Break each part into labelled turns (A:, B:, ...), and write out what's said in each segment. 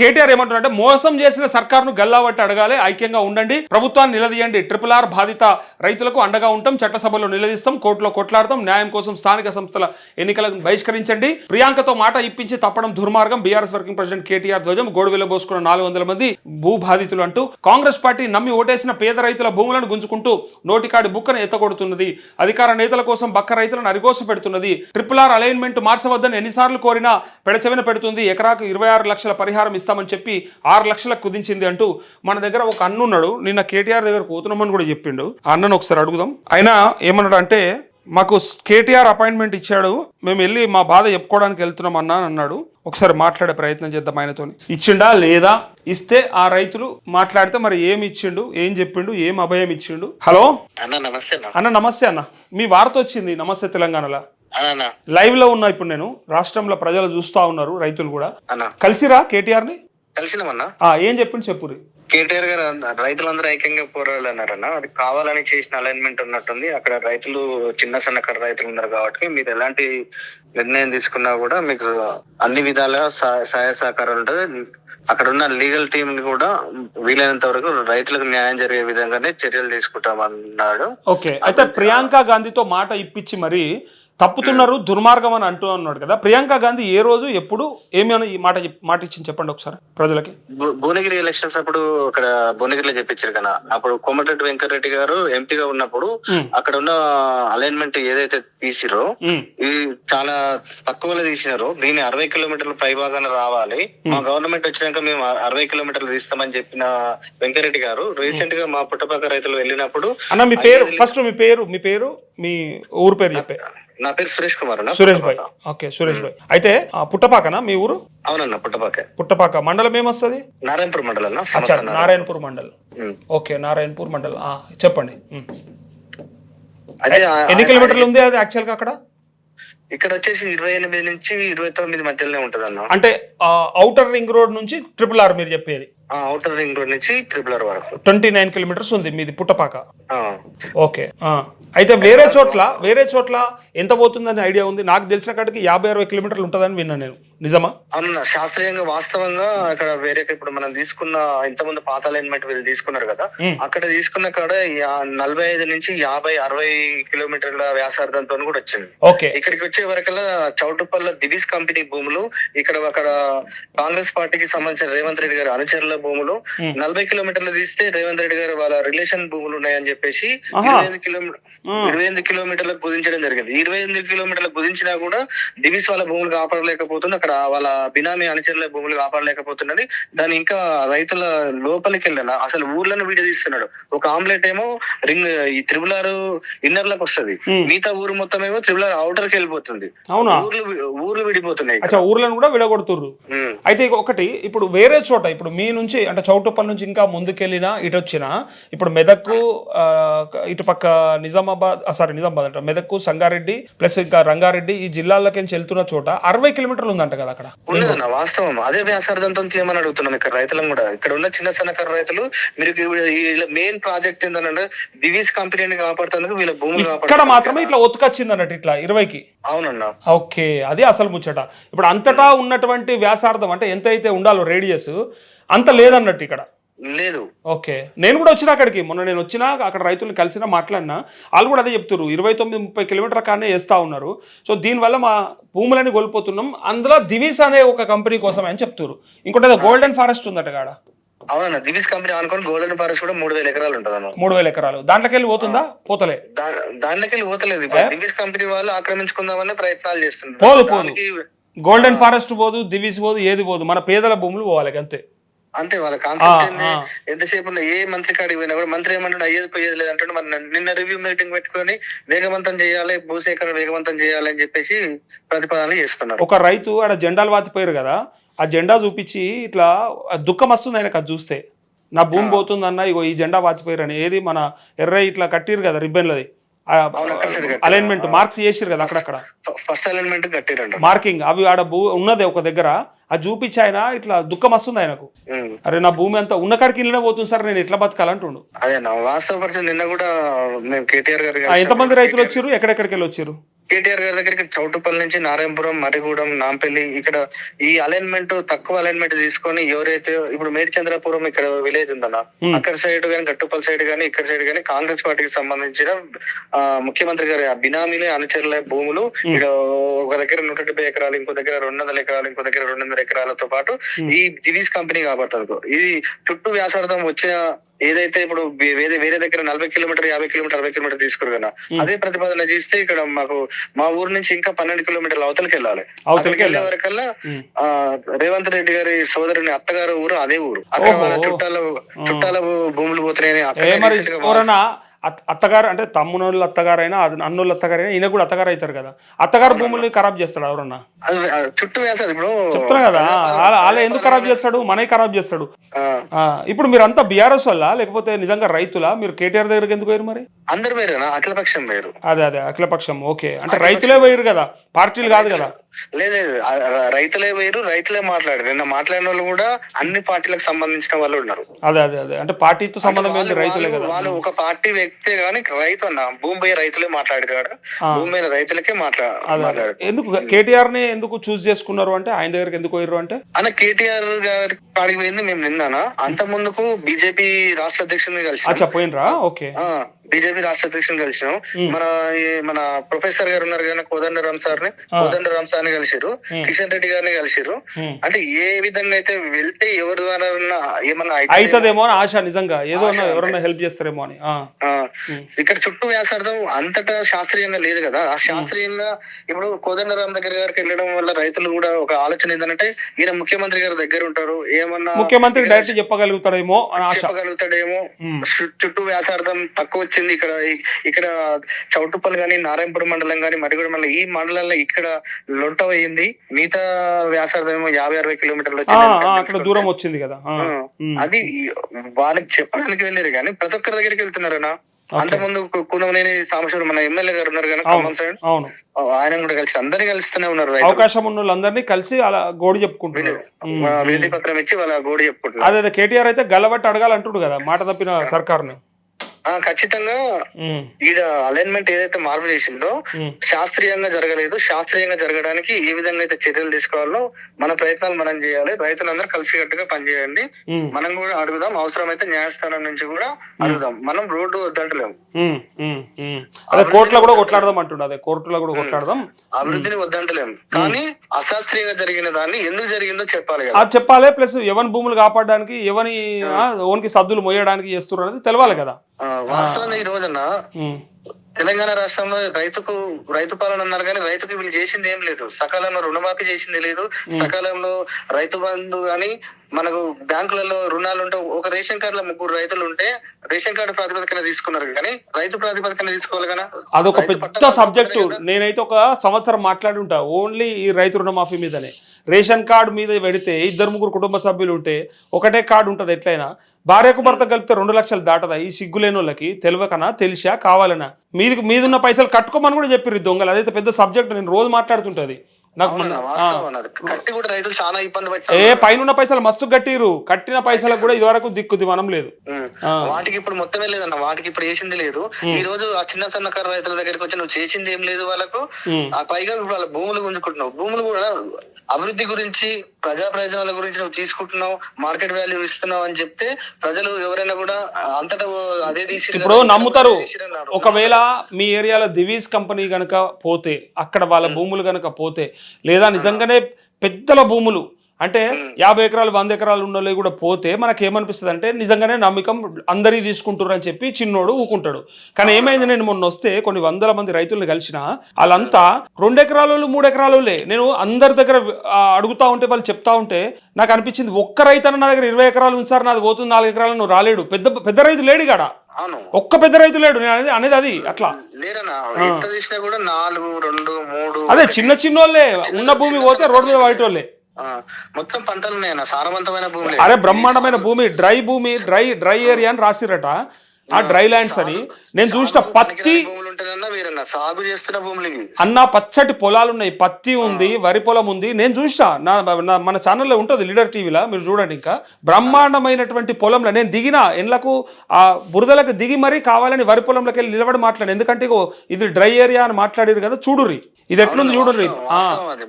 A: కేటీఆర్ ఏమంటున్నారంటే మోసం చేసిన సర్కార్ను గల్లాబట్టి అడగాలి ఐక్యంగా ఉండండి ప్రభుత్వాన్ని నిలదీయండి ట్రిపుల్ ఆర్ బాధిత రైతులకు అండగా ఉంటాం చట్టసభలో నిలదీస్తాం కోర్టులో కొట్లాడతాం న్యాయం కోసం స్థానిక సంస్థల ఎన్నికలను బహిష్కరించండి. ప్రియాంకతో మాట ఇప్పించి తప్పడం దుర్మార్గం. బీఆర్ఎస్ వర్కింగ్ ప్రెసిడెంట్ కేటీఆర్ ధ్వజం గోడు పోసుకున్న నాలుగు వందల మంది భూ బాధితులు అంటూ కాంగ్రెస్ పార్టీ నమ్మి ఓటేసిన పేద రైతుల భూములను గుంజుకుంటూ నోటికాడి బుక్కను ఎత్తగొడుతున్నది. అధికార నేతల కోసం బక్క రైతులను అరిగోస పెడుతున్నది. ట్రిపుల్ ఆర్ అలైన్మెంట్ మార్చవద్దని ఎన్నిసార్లు కోరినా పెడచెవిన పెడుతుంది. ఎకరాకు ఇరవై ఆరు లక్షల పరిహారం ఇస్తామని చెప్పి ఆరు లక్షలకు కుదించింది అంటూ మన దగ్గర ఒక అన్న ఉన్నాడు. నిన్న కేటీఆర్ దగ్గర పోతున్నామని కూడా చెప్పిండు. ఆ అన్నను ఒకసారి అడుగుదాం. ఆయన ఏమన్నాడు అంటే మాకు కేటీఆర్ అపాయింట్మెంట్ ఇచ్చాడు. మేము వెళ్ళి మా బాధ చెప్పుకోవడానికి వెళ్తున్నాం అన్నా అని అన్నాడు. ఒకసారి మాట్లాడే ప్రయత్నం చేద్దాం ఆయనతో ఇచ్చిండా? లేదా? ఇస్తే ఆ రైతులు మాట్లాడితే మరి ఏమి ఇచ్చిండు? ఏం చెప్పిండు? ఏం అభయం ఇచ్చిండు? హలో?
B: అన్న నమస్తే అన్న
A: నమస్తే అన్న. మీ వార్త వచ్చింది నమస్తే తెలంగాణలో. లైవ్లో ఉన్నా ఇప్పుడు నేను. రాష్ట్రంలో ప్రజలు చూస్తా ఉన్నారు రైతులు కూడా.
B: అన్న
A: కలిసిరా కేటీఆర్ని
B: కలిసినామన్న
A: ఏం చెప్పింది చెప్పురి
B: కేటీఆర్ గారు రైతులందరూ ఐక్యంగా పోరాడాలన్నారన్న. అది కావాలని చేసిన అలైన్మెంట్ ఉన్నట్టుంది. అక్కడ రైతులు చిన్న సన్నకారు రైతులు ఉన్నారు కాబట్టి మీరు ఎలాంటి నిర్ణయం తీసుకున్నా కూడా మీకు అన్ని విధాలుగా సహ- సహాయ సహకారాలు ఉంటుంది. అక్కడ ఉన్న లీగల్ టీం ని కూడా వీలైనంత వరకు రైతులకు న్యాయం జరిగే విధంగానే చర్యలు తీసుకుంటామన్నాడు.
A: ఓకే. అయితే ప్రియాంక గాంధీతో మాట ఇప్పించి మరి తప్పుతున్నారు దుర్మార్గం అని అంటూ అన్నాడు కదా. ప్రియాంక గాంధీ ఏ రోజు ఎప్పుడు ఏమి అని ఈ మాట మాట ఇచ్చింది చెప్పండి ఒకసారి ప్రజలకి.
B: భువనగిరి ఎలక్షన్స్ అప్పుడు అక్కడ భువనగిరిలో చెప్పించారు కదా. అప్పుడు కోమటిరెడ్డి వెంకటరెడ్డి గారు ఎంపీగా ఉన్నప్పుడు అక్కడ ఉన్న అలైన్మెంట్ ఏదైతే తీసిరో ఇది చాలా తక్కువలో తీసినారు. దీన్ని అరవై కిలోమీటర్ల పై భాగాన రావాలి. మా గవర్నమెంట్ వచ్చినాక మేము అరవై కిలోమీటర్లు తీస్తామని చెప్పిన వెంకరెడ్డి గారు రీసెంట్గా మా పుట్టపక్క రైతులు వెళ్ళినప్పుడు
A: అన్న మీ పేరు ఫస్ట్ మీ పేరు మీ పేరు మీ ఊరు పేరు చెప్పే.
B: నా పేరు సురేష్ కుమార్ అన్న
A: సురేష్ భాయ్ ఓకే సురేష్ భాయ్ అయితే పుట్టపాకనా మీ ఊరు?
B: అవునన్న పుట్టపక్క
A: పుట్టపాక. మండలం ఏమొస్తుంది?
B: నారాయణపురం మండలం.
A: నారాయణపూర్ మండలం. ఓకే నారాయణపూర్ మండలం. చెప్పండి. ఎన్ని కిలోమీటర్లు ఉంది అది యాక్చువల్గా అక్కడ?
B: ఇక్కడ వచ్చేసి ఇరవై ఎనిమిది నుంచి ఇరవై తొమ్మిది మధ్యలోనే ఉంటది అన్న
A: అంటే అవుటర్ రింగ్ రోడ్ నుంచి ట్రిపుల్ ఆర్ మీరు చెప్పేది.
B: అవుటర్ రింగ్ రోడ్ నుంచి ట్రిపుల్ ఆర్ వరకు.
A: ట్వంటీ నైన్ కిలోమీటర్స్ ఉంది మీది పుట్టపాక.
B: ఆ.
A: ఓకే. అయితే వేరే చోట్ల వేరే చోట్ల ఎంత పోతుందని ఐడియా ఉంది. నాకు తెలిసిన కాడికి యాభై అరవై కిలోమీటర్లు ఉంటుందని విన్నాను నేను. నిజమా?
B: అవునన్న శాస్త్రీయంగా వాస్తవంగా అక్కడ వేరే ఇప్పుడు మనం తీసుకున్న ఇంతకుముందు పాత అలైన్మెంట్ వీళ్ళు తీసుకున్నారు కదా. అక్కడ తీసుకున్న కాడ నలభై ఐదు నుంచి యాభై అరవై కిలోమీటర్ల వ్యాసార్థంతో కూడా వచ్చింది.
A: ఓకే.
B: ఇక్కడికి వచ్చే వరకల్లా చౌటుపల్ల దివిస్ కంపెనీ భూములు ఇక్కడ అక్కడ కాంగ్రెస్ పార్టీకి సంబంధించిన రేవంత్ రెడ్డి గారి అనుచరుల భూములు. నలభై కిలోమీటర్లు తీస్తే రేవంత్ రెడ్డి గారు వాళ్ళ రిలేషన్ భూములు ఉన్నాయని చెప్పేసి. ఇరవై ఐదు కిలోమీటర్. ఇరవై ఎనిమిది కిలోమీటర్లకు కుదించడం జరిగింది ఇరవై ఎనిమిది కిలోమీటర్లకు కుదించినా కూడా దివిస్ వాళ్ళ భూములు కాపాడలేకపోతుంది అక్కడ వాళ్ళ బినామీ అనుచరుల భూములు కాపాడలేకపోతున్నది దాని ఇంకా రైతుల లోపలికి వెళ్ళిన అసలు ఊర్లను విడదీస్తున్నాడు ఒక ఆమ్లెట్ ఏమో రింగ్ ఈ త్రిబులారు ఇన్నర్లకు వస్తుంది. మిగతా ఊరు మొత్తం ఏమో త్రిబులార్ అవుటర్కి వెళ్ళిపోతుంది ఊర్లు ఊర్లు విడిపోతున్నాయి
A: ఊర్లను కూడా విడగొడుతుర్రు. అయితే ఒకటి ఇప్పుడు వేరే చోట ఇప్పుడు మీ నుంచి అంటే చౌటుప్పల్ నుంచి ఇంకా ముందుకెళ్ళినా ఇటు వచ్చినా ఇప్పుడు మెదక్కు ఆ, ఇటు పక్క నిజామాబాద్ సారీ నిజామాబాద్ అంట మెదక్కు సంగారెడ్డి ప్లస్ ఇంకా రంగారెడ్డి ఈ జిల్లాలకి వెళ్తున్న చోట అరవై కిలోమీటర్లు ఉందంట కదా అక్కడ.
B: ఉన్నదన్న వాస్తవం. అదే వ్యాసార్థంతో చేయమని అడుగుతున్నాం ఇక్కడ రైతులను కూడా. ఇక్కడ ఉన్న చిన్న సన్నకారు రైతులు మీరు మెయిన్ ప్రాజెక్ట్ ఏంటంటే దివీస్ కంపెనీని కాపాడుతందుకు వీళ్ళ భూములు
A: ఇక్కడ మాత్రమే ఇట్లా ఒత్తుకొచ్చింది అన్నట్టు ఇట్లా ఇరవైకి.
B: అవునన్నా.
A: ఓకే అది అసలు ముచ్చట. ఇప్పుడు అంతటా ఉన్నటువంటి వ్యాసార్థం అంటే ఎంత అయితే ఉండాలో రేడియస్ అంత లేదన్నట్టు ఇక్కడ.
B: లేదు.
A: ఓకే నేను కూడా వచ్చిన అక్కడికి. మొన్న నేను వచ్చినా అక్కడ రైతులను కలిసినా మాట్లాడినా వాళ్ళు కూడా అదే చెప్తారు ఇరవై తొమ్మిది ముప్పై కిలోమీటర్ కానే వేస్తా ఉన్నారు. సో దీనివల్ల మా భూములని కోల్పోతున్నాం. అందులో దివీస్ అనే ఒక కంపెనీ కోసం అని చెప్తారు ఇంకోటి గోల్డెన్ ఫారెస్ట్ ఉందట కాడ.
B: అవునన్న దివీస్ కంపెనీ అనుకుని గోల్డెన్ ఫారెస్ట్ కూడా మూడు వేల ఎకరాలు ఉంటుంది
A: మూడు వేల ఎకరాలు. దాంట్లోకి వెళ్ళి పోతుందా పోతలే.
B: దాంట్లోకి వెళ్ళి పోతలేదు. దివీస్ కంపెనీ వాళ్ళు ఆక్రమించుకుందామని ప్రయత్నాలు చేస్తున్నారు.
A: పోదు, పోదు. గోల్డెన్ ఫారెస్ట్ పోదు దివీస్ పోదు ఏది పోదు. మన పేదల భూములు పోవాలి అంతే.
B: అంతే వాళ్ళ కాన్సెప్ట్. ఎంతసేపు ఉన్న ఏ మంత్రి కాడికి పోయినా కూడా మంత్రి ఏమంటాడు అయ్యేది పోయేది లేదు అంటాడు నన్ను- నిన్న రివ్యూ మీటింగ్ పెట్టుకొని వేగవంతం చేయాలి భూసేకరణ వేగవంతం చేయాలి అని చెప్పేసి ప్రతిపాదనలు చేస్తున్నారు.
A: ఒక రైతు ఆడ జెండాలు వాతిపోయారు కదా. ఆ జెండా చూపించి ఇట్లా దుఃఖం వస్తుంది ఆయనకు అది చూస్తే. నా భూమి పోతుందన్న ఇగో ఈ జెండా వాతిపోయారు అని. ఏది మన ఎర్ర ఇట్లా కట్టిరు కదా రిబ్బన్లది. అలైన్మెంట్ మార్క్స్ చేసిరు కదా అక్కడక్కడ.
B: ఫస్ట్ అలైన్మెంట్ కట్టిరంట
A: మార్కింగ్ అవి ఆడ భూ ఉన్నది ఒక దగ్గర. అది చూపించి ఆయన ఇట్లా దుఃఖం వస్తుంది ఆయనకు. అరే నా భూమి అంతా ఉన్న కాడికి ఇళ్ళనే పోతుంది సార్ నేను ఎట్లా బతకాలంటుండు.
B: అదే నా వాస్తవ పరిస్థితి నిన్న కూడా మేము కేటీఆర్ గారు
A: ఆ, ఎంతమంది రైతులు వచ్చారు ఎక్కడెక్కడికి వెళ్ళి వచ్చారు
B: కేటీఆర్ గారి దగ్గరికి చౌటుపల్లి నుంచి నారాయణపురం మరిగూడెం నాంపల్లి ఇక్కడ ఈ అలైన్మెంట్ తక్కువ అలైన్మెంట్ తీసుకొని ఎవరైతే ఇప్పుడు మేడిచంద్రపురం ఇక్కడ విలేజ్ ఉందన్న
A: Hmm.
B: అక్కడ సైడ్ కానీ గట్టుపల్లి సైడ్ కానీ ఇక్కడ సైడ్ కానీ కాంగ్రెస్ పార్టీకి సంబంధించిన ఆ, ముఖ్యమంత్రి గారి బినామీలే అనుచరుల భూములు ఇక్కడ ఒక దగ్గర నూట డెబ్బై ఎకరాలు ఇంకో దగ్గర రెండు వందల ఎకరాలు ఇంకో దగ్గర రెండు వందల ఎకరాలతో పాటు
A: Hmm.
B: ఈ దివీస్ కంపెనీ కాబడుతుంది ఇది చుట్టూ వ్యాసార్థం వచ్చిన ఏదైతే ఇప్పుడు వేరే వేరే దగ్గర నలభై కిలోమీటర్ యాభై కిలోమీటర్ అరవై కిలోమీటర్ తీసుకురు కదా. అదే ప్రతిపాదన చేస్తే ఇక్కడ మాకు మా ఊరు నుంచి ఇంకా పన్నెండు కిలోమీటర్ల అవతలకి వెళ్ళాలి
A: అవతలికి
B: అక్కడికి వెళ్ళే. వరకల్లా. ఆ రేవంత్ రెడ్డి గారి సోదరుని అత్తగారు ఊరు అదే ఊరు అక్కడ. వాళ్ళ చుట్టాల చుట్టాల భూములు పోతున్నాయని అక్కడే
A: అత్తగారు అంటే తమ్మునోళ్ళు అత్తగారైనా అన్నోళ్ళు అత్తగారైనా ఈయన కూడా అత్తగారు అవుతారు కదా. అత్తగారు భూముల్ని ఖరాబ్ చేస్తాడు ఎవరన్నా?
B: చుట్టూ ఇప్పుడు.
A: చెప్తున్నా కదా వాళ్ళ- వాళ్ళ ఎందుకు ఖరాబ్ చేస్తాడు? మనకి ఖరాబ్ చేస్తాడు. ఇప్పుడు మీరు అంతా బీఆర్ఎస్ వల్ల లేకపోతే నిజంగా రైతులా? మీరు కేటీఆర్ దగ్గరికి ఎందుకు పోయారు మరి?
B: అందరు వేరేనా అఖిల పక్షం వేరు.
A: అదే అదే అఖిలపక్షం ఓకే. అంటే రైతులే పోయారు కదా పార్టీలు కాదు కదా.
B: లేదు లేదు, రైతులే వేరు రైతులే మాట్లాడారు. నిన్న మాట్లాడిన వాళ్ళు కూడా అన్ని పార్టీలకు సంబంధించిన వాళ్ళు ఉన్నారు.
A: అదే అదే అదే. అంటే పార్టీతో సంబంధం ఏంటి రైతులే కదా?
B: వాళ్ళు ఒక పార్టీ వ్యక్తే గానీ రైతు అన్న భూమి రైతులే మాట్లాడారు. భూమి మీద రైతులకే. మాట్లాడారు
A: ఎందుకు కేటీఆర్ని ఎందుకు చూస్ చేసుకున్నారు అంటే ఆయన దగ్గరికి ఎందుకు పోయారు అంటే?
B: అన్న కేటీఆర్ గారి కాడికి పోయింది మేము నిన్నానా? అంత ముందుకు బీజేపీ రాష్ట్ర అధ్యక్షుడిని కలిసి
A: పోయినరా? ఓకే.
B: బీజేపీ రాష్ట్ర అధ్యక్షుని కలిసినాం. మన మన ప్రొఫెసర్ గారు ఉన్నారు కదా కోదండ రామ్
A: సార్ని.
B: కోదండ రామ్ సార్ని కలిసిరు. కిషన్ రెడ్డి గారిని కలిసిరు. అంటే ఏ విధంగా అయితే వెళ్తే ఎవరి ద్వారా ఏమన్నా.
A: అవుతుందేమో ఆశ నిజంగా. ఏదో ఎవరన్నా హెల్ప్ చేస్తారేమో అని.
B: ఇక్కడ చుట్టూ వ్యాసార్థం అంతటా శాస్త్రీయంగా లేదు కదా. ఆ శాస్త్రీయంగా ఇప్పుడు కోదండరామ్ దగ్గర గారికి వెళ్ళడం వల్ల రైతులు కూడా ఒక ఆలోచన ఏంటంటే ఈయన ముఖ్యమంత్రి గారి దగ్గర ఉంటారు. ఏమన్నా
A: ముఖ్యమంత్రి డైరెక్ట్ చెప్పగలుగుతాడేమో
B: చెప్పగలుగుతాడేమో. చుట్టూ వ్యాసార్థం తక్కువ వచ్చింది ఇక్కడ. ఇక్కడ చౌటుప్పల్ గాని నారాయణపురం మండలం గాని మరిగూడ మండలం ఈ మండలంలో ఇక్కడ లొంట అయింది మిగతా వ్యాసార్థం ఏమో యాభై అరవై కిలోమీటర్లు వచ్చింది
A: దూరం వచ్చింది కదా.
B: అది వాళ్ళకి చెప్పడానికి వెళ్ళారు కానీ ప్రతి ఒక్కరి దగ్గరికి వెళ్తున్నారనా అంత ముందు కునమనేని సాంబశివరం మన ఎమ్మెల్యే గారు ఉన్నారు కానీ ఖమ్మం సైడ్ ఆయన కూడా కలిసి అందరినీ కలుస్తూనే ఉన్నారు.
A: అవకాశం ఉన్న వాళ్ళందరినీ కలిసి అలా గోడు చెప్పుకుంటున్నారు.
B: వినతి పత్రం ఇచ్చి వాళ్ళ గోడు చెప్పుకుంటున్నారు.
A: అదే కేటీఆర్ అయితే గల్లబట్టి అడగాలంటుడు కదా మాట తప్పిన సర్కార్ని.
B: ఖచ్చితంగా. ఈడ అలైన్మెంట్ ఏదైతే మార్పు చేసిందో. శాస్త్రీయంగా జరగలేదు శాస్త్రీయంగా జరగడానికి ఏ విధంగా అయితే చర్యలు తీసుకోవాలో మన ప్రయత్నాలు మనం చేయాలి రైతులందరూ కలిసికట్టుగా పనిచేయండి. మనం కూడా అడుగుదాం అవసరమైతే న్యాయస్థానం నుంచి కూడా అడుగుదాం మనం రోడ్డు వద్దంటలేము.
A: అదే కోర్టులో కూడా కొట్లాడదాం అంటుండు అదే కోర్టులో కూడా కొట్లాడదాం.
B: అభివృద్ధిని వద్దంటలేము కానీ అశాస్త్రీయంగా జరిగిన దాన్ని ఎందుకు జరిగిందో చెప్పాలి కదా.
A: అది చెప్పాలి ప్లస్ ఎవరి భూములు కాపాడడానికి ఎవరి ఓన్కి సద్దులు మోయడానికి చేస్తున్నారు అనేది తెలవాలి కదా.
B: ఆ, వాస్తవంగా ఈ రోజున. తెలంగాణ రాష్ట్రంలో రైతుకు రైతు పాలన అన్నారు కానీ రైతుకు వీళ్ళు చేసింది ఏం లేదు. సకాలంలో రుణమాఫీ చేసింది లేదు. సకాలంలో రైతు బంధు గాని మనకు బ్యాంకులలో రుణాలు ఉంటే ఒక రేషన్ కార్డులో ముగ్గురు రైతులు ఉంటే రేషన్ కార్డు ప్రాతిపదికన తీసుకున్నారు కానీ రైతు ప్రాతిపదికన తీసుకోవాలి కదా?
A: అదొక పెద్ద సబ్జెక్టు. నేనైతే ఒక సంవత్సరం మాట్లాడి ఉంటా. ఓన్లీ ఈ రైతు రుణమాఫీ మీదనే. రేషన్ కార్డు మీద పెడితే ఇద్దరు ముగ్గురు కుటుంబ సభ్యులు ఉంటే ఒకటే కార్డు ఉంటుంది ఎట్లయినా. భార్యకు భర్త కలిపితే రెండు లక్షలు దాటదా? ఈ సిగ్గులేని వాళ్ళకి తెలియకనా? తెలిసా? కావాలనా? మీది మీదున్న పైసలు కట్టుకోమని కూడా చెప్పిర్రు దొంగలు. అదైతే పెద్ద సబ్జెక్ట్ నేను రోజు మాట్లాడుతుంటది. నాకు
B: కట్టి కూడా రైతులు చాలా ఇబ్బంది
A: ఏ
B: పట్టారు
A: పైన పైసలు మస్తు కట్టిరు కట్టిన పైసలకు కూడా ఇదివరకు దిక్కు దివనం లేదు.
B: వాటికి ఇప్పుడు మొత్తమే లేదన్న వాటికి ఇప్పుడు చేసింది లేదు. ఈ రోజు ఆ చిన్న సన్నకారు రైతుల దగ్గరికి వచ్చి నువ్వు చేసింది ఏం లేదు వాళ్ళకు. ఆ పైగా వాళ్ళ భూములు గుంజుకుంటున్నావు. భూములు కూడా అభివృద్ధి గురించి ప్రజా ప్రయోజనాల గురించి నువ్వు తీసుకుంటున్నావు మార్కెట్ వాల్యూ ఇస్తున్నావు అని చెప్తే ప్రజలు ఎవరైనా కూడా అంతటా అదే తీసి
A: ఇప్పుడు నమ్ముతారు. ఒకవేళ మీ ఏరియాలో దివీస్ కంపెనీ గనక పోతే అక్కడ వాళ్ళ భూములు గనక పోతే లేదా నిజంగానే పెద్దల భూములు అంటే యాభై ఎకరాలు వంద ఎకరాలు ఉన్న వాళ్ళు కూడా పోతే మనకి ఏమనిపిస్తుంది అంటే నిజంగానే నమ్మకం అందరి తీసుకుంటారు అని చెప్పి చిన్నోడు ఊకుంటాడు. కానీ ఏమైంది నేను మొన్న వస్తే కొన్ని వందల మంది రైతుల్ని కలిసిన వాళ్ళంతా రెండు ఎకరాల మూడు ఎకరాల వాళ్ళే. నేను అందరి దగ్గర అడుగుతా ఉంటే వాళ్ళు చెప్తా ఉంటే నాకు అనిపించింది ఒక్క రైతు నా దగ్గర ఇరవై ఎకరాలు ఉంచారు నాది పోతుంది నాలుగు ఎకరాలు నువ్వు రాలేడు. పెద్ద పెద్ద రైతు లేడు కాడ
B: అవును.
A: ఒక్క పెద్ద రైతు లేడు. నేను అనేది అనేది అది అట్లా.
B: లేరన్నా? ఎంత తీసినా కూడా నాలుగు రెండు మూడు
A: అదే చిన్న చిన్న వాళ్ళే ఉన్న భూమి పోతే రోడ్డు మీద
B: ఆ, మొత్తం పంటలు ఉన్నాయన్న సారవంతమైన భూమి
A: అరే బ్రహ్మాండమైన భూమి డ్రై భూమి డ్రై డ్రై ఏరియా అని రాసిరట. ఆ డ్రై ల్యాండ్స్ అని నేను చూసిన పత్తి
B: సాగు చేస్తున్న
A: అన్న పచ్చటి పొలాలు ఉన్నాయి పత్తి ఉంది వరి పొలం ఉంది. నేను చూసిన నా మన ఛానల్లో ఉంటుంది లీడర్ టీవీలో మీరు చూడండి ఇంకా. బ్రహ్మాండమైనటువంటి పొలంలో నేను దిగిన ఎండ్లకు ఆ బురదలకు దిగి మరీ కావాలని వరి పొలంలోకి వెళ్ళి నిలబడి మాట్లాడాను. ఎందుకంటే ఇది డ్రై ఏరియా అని మాట్లాడారు కదా చూడుర్రి. ఇది ఎట్లుంది చూడుర్రి.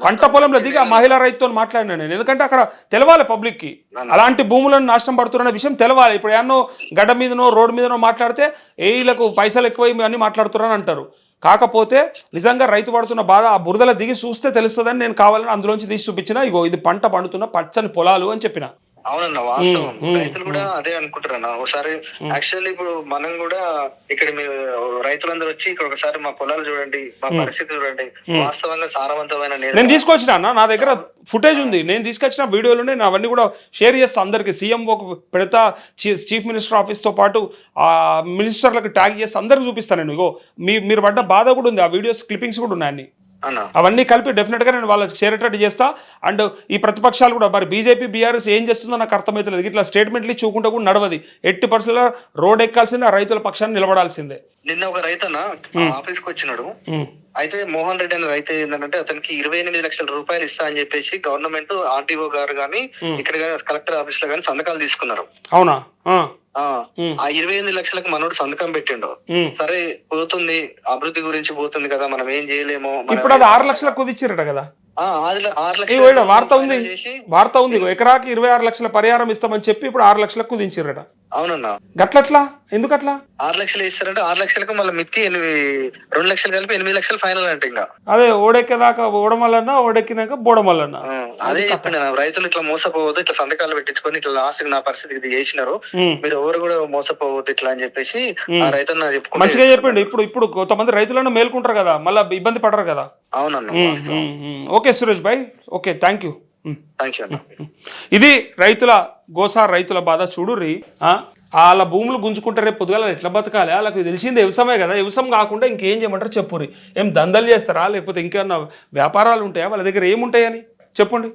A: పంట పొలంలో దిగి ఆ మహిళా రైతుతో మాట్లాడినా నేను. ఎందుకంటే అక్కడ తెలవాలి పబ్లిక్కి అలాంటి భూములను నాశనం పడుతున్న విషయం తెలవాలి. ఇప్పుడు ఎన్నో గడ్డ మీదనో రోడ్డు మీదనో మాట్లాడితే ఏఈలకు పైసలు ఎక్కువ అని మాట్లాడుతున్నారని అంటారు. కాకపోతే నిజంగా రైతు పడుతున్న బాధ ఆ బురదల దిగి చూస్తే తెలుస్తుందని నేను కావాలని అందులోంచి తీసి చూపించిన ఇగో ఇది పంట పండుతున్న పచ్చని పొలాలు అని చెప్పిన.
B: అవునన్న వాస్తవం. రైతులు కూడా అదే అనుకుంటారన్న ఒకసారి యాక్చువల్లీ ఇప్పుడు మనం కూడా ఇక్కడ మీరు రైతులందరూ వచ్చి ఇక్కడ ఒకసారి మా పొలాలు చూడండి మా పరిస్థితి చూడండి. వాస్తవంగా సారవంతమైన
A: నేను తీసుకొచ్చిన అన్న నా దగ్గర ఫుటేజ్ ఉంది. నేను తీసుకొచ్చిన వీడియోలు నేను అవన్నీ కూడా షేర్ చేస్తాను అందరికి. సీఎం ఒక పెడతా చీఫ్ మినిస్టర్ ఆఫీస్తో పాటు ఆ మినిస్టర్లకు ట్యాగ్ చేసి అందరికి చూపిస్తాను నేను. ఇగో మీ మీరు పడ్డ బాధ కూడా ఉంది. ఆ వీడియోస్ క్లిప్పింగ్స్ కూడా ఉన్నాయి అన్ని
B: అన్న.
A: అవన్నీ కలిపి డెఫినెట్గా నేను వాళ్ళకి చేరేటట్టు చేస్తా. అండ్ ఈ ప్రతిపక్షాలు కూడా మరి బీజేపీ బీఆర్ఎస్ ఏం చేస్తుందో నాకు అర్థమవుతలేదు ఇట్లా స్టేట్మెంట్లు చూకుంటూ కూడా నడవది. ఎట్టి పరిస్థితుల్లో రోడ్ ఎక్కాల్సిందే ఆ రైతుల పక్షాన్ని నిలబడాల్సిందే.
B: నిన్న ఒక రైతన్న ఆఫీస్కి వచ్చినాడు. అయితే మోహన్ రెడ్డి అనే రైతు ఏంటంటే అతనికి ఇరవై ఎనిమిది లక్షల రూపాయలు ఇస్తా అని చెప్పేసి గవర్నమెంట్ ఆర్టీఓ గారు గాని ఇక్కడ కలెక్టర్ ఆఫీస్లో గాని సంతకాలు తీసుకున్నారు.
A: అవునా? ఆ,
B: ఇరవై ఎనిమిది లక్షలకు మనోడు సంతకం పెట్టిండు. సరే పోతుంది. అభివృద్ధి గురించి పోతుంది కదా మనం ఏం చేయలేము
A: ఇప్పుడు అది ఆరు లక్షలకు కుదిచ్చిరట కదా. వార్త ఉంది. వార్త ఉంది. ఎకరాకి ఇరవై ఆరు లక్షల పరిహారం ఇస్తామని చెప్పి ఇప్పుడు ఆరు లక్షలకు కుదించిరట
B: అవునన్నా.
A: గట్లట్లా? ఎందుకట్లా?
B: ఆరు లక్షలు ఇస్తారంటే ఆరు లక్షలకు మళ్ళీ మిత్తి ఎనిమిది రెండు లక్షలు కలిపి ఎనిమిది లక్షలు ఫైనల్ అంటే ఇంకా.
A: అదే ఓడెక్కేదాకా ఓడమల్లన్నా ఓడెక్కినాక బోడమల్లన్నా.
B: అదే చెప్పిండు రైతులు ఇట్లా మోసపోవద్దు ఇట్లా సంతకాలు పెట్టించుకొని ఇట్లా లాస్ట్ నా పరిస్థితి ఇది చేసినారు. మీరు ఎవరు కూడా మోసపోవద్దు ఇట్లా అని చెప్పేసి ఆ రైతన్న చెప్పుకుంటే
A: మంచిగా చెప్పిండు. ఇప్పుడు ఇప్పుడు కొంతమంది రైతులను మేల్కుంటారు కదా మళ్ళీ ఇబ్బంది పడరు కదా.
B: అవునన్న.
A: Okay Suresh bhai okay thank you ఇది రైతుల గోసా రైతుల బాధ చూడుర్రి ఆ, వాళ్ళ భూములు గుంజుకుంటే రేపు పొద్దుగాల ఎట్లా బతకాలి? వాళ్ళకి తెలిసింది వ్యవసాయమే కదా. వ్యవసాయం కాకుండా ఇంకేం చేయమంటారు చెప్పుర్రి ఏం దందలు చేస్తారా? లేకపోతే ఇంకేమన్నా వ్యాపారాలు ఉంటాయా? వాళ్ళ దగ్గర ఏముంటాయని? చెప్పండి.